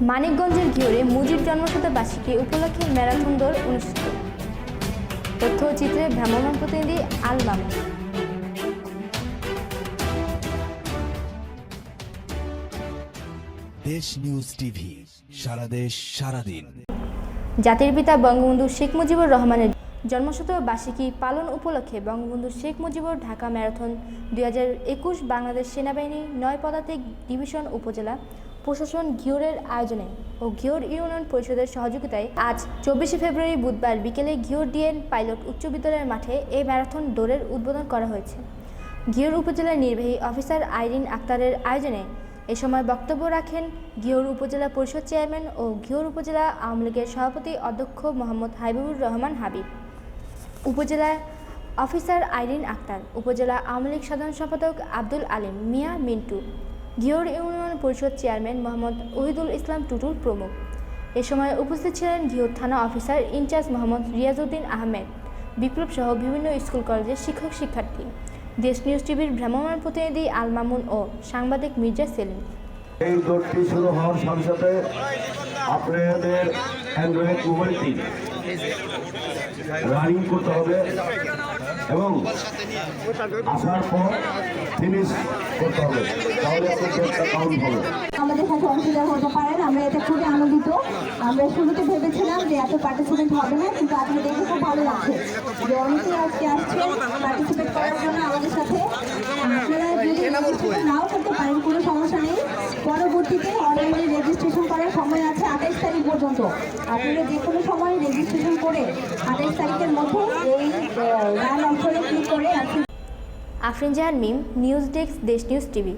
মানিকগঞ্জের ঘিওরে মুজিব জন্মশতবার্ষিকী উপলক্ষে ম্যারাথন দৌড় অনুষ্ঠিত। তথ্যচিত্রে ভ্রাম্যমাণ প্রতিনিধি আল মামুন। দেশ নিউজ টিভি সারা দেশ জাতির পিতা বঙ্গবন্ধু শেখ মুজিবুর রহমানের জন্মশত বার্ষিকী পালন উপলক্ষে বঙ্গবন্ধু শেখ মুজিবুর ঢাকা ম্যারাথন দুই হাজার একুশ বাংলাদেশ সেনাবাহিনী নয় পদাতিক ডিভিশন উপজেলা প্রশাসন ঘিওরের আয়োজনে ও ঘিওর ইউনিয়ন পরিষদের সহযোগিতায় আজ চব্বিশে ফেব্রুয়ারি বুধবার বিকেলে ঘিওর ডিএন পাইলট উচ্চ বিদ্যালয়ের মাঠে এই ম্যারাথন দৌড়ের উদ্বোধন করা হয়েছে। ঘিওর উপজেলার নির্বাহী অফিসার আইরিন আক্তারের আয়োজনে এ সময় বক্তব্য রাখেন ঘিওর উপজেলা পরিষদ চেয়ারম্যান ও ঘিওর উপজেলা আওয়ামী লীগের সভাপতি অধ্যক্ষ মোহাম্মদ হাবিবুর রহমান হাবিব। উপজেলা অফিসার আইরিন আক্তার, উপজেলা আওয়ামী লীগ সাধারণ সম্পাদক আব্দুল আলিম, মিয়া মিন্টু ঘিওর ইউনিয়ন পরিষদ চেয়ারম্যান মোহাম্মদ ওহিদুল ইসলাম টুটুল প্রমুখ। এ সময় উপস্থিত ছিলেন ঘিওর থানা অফিসার ইনচার্জ মোহাম্মদ রিয়াজউদ্দিন আহমেদ বিপ্লব সহ বিভিন্ন স্কুল কলেজের শিক্ষক শিক্ষার্থী। দেশ নিউজ টিভির ভ্রাম্যমাণ প্রতিনিধি আল মামুন ও সাংবাদিক মির্জা সেলিম। এই শুরু হওয়ার সাথে সাথে আপনাদের অ্যান্ড্রয়েড মোবাইলটি রানিং করতে হবে। এবং আসার পর ফিনিশ করতে হবে। তাহলে আপনার কাউন্ট হবে। আমাদের সাথে অংশীদার হতে পারেন আমরা এতে খুবই আনন্দিত। আমরা শুরুতে ভেবেছিলাম যে এত পার্টিসিপেন্ট হবে না, কিন্তু আজকে দেখে খুব ভালো লাগছে। যে অনেকেই আজকে আসছে পার্টিসিপেট করার জন্য আমাদের সাথে। আপনারা যদি নাও করতে পারেন, কোনো সমস্যা নেই। পরবর্তীতে অনলাইনে রেজিস্ট্রেশন করার সময় আছে আঠাইশ তারিখ পর্যন্ত। আপনারা যে কোনো সময় রেজিস্ট্রেশন করে আঠাইশ তারিখের মধ্যে এই রান অপশনে ক্লিক করে Afrin Jahan Mim news desk Desh news TV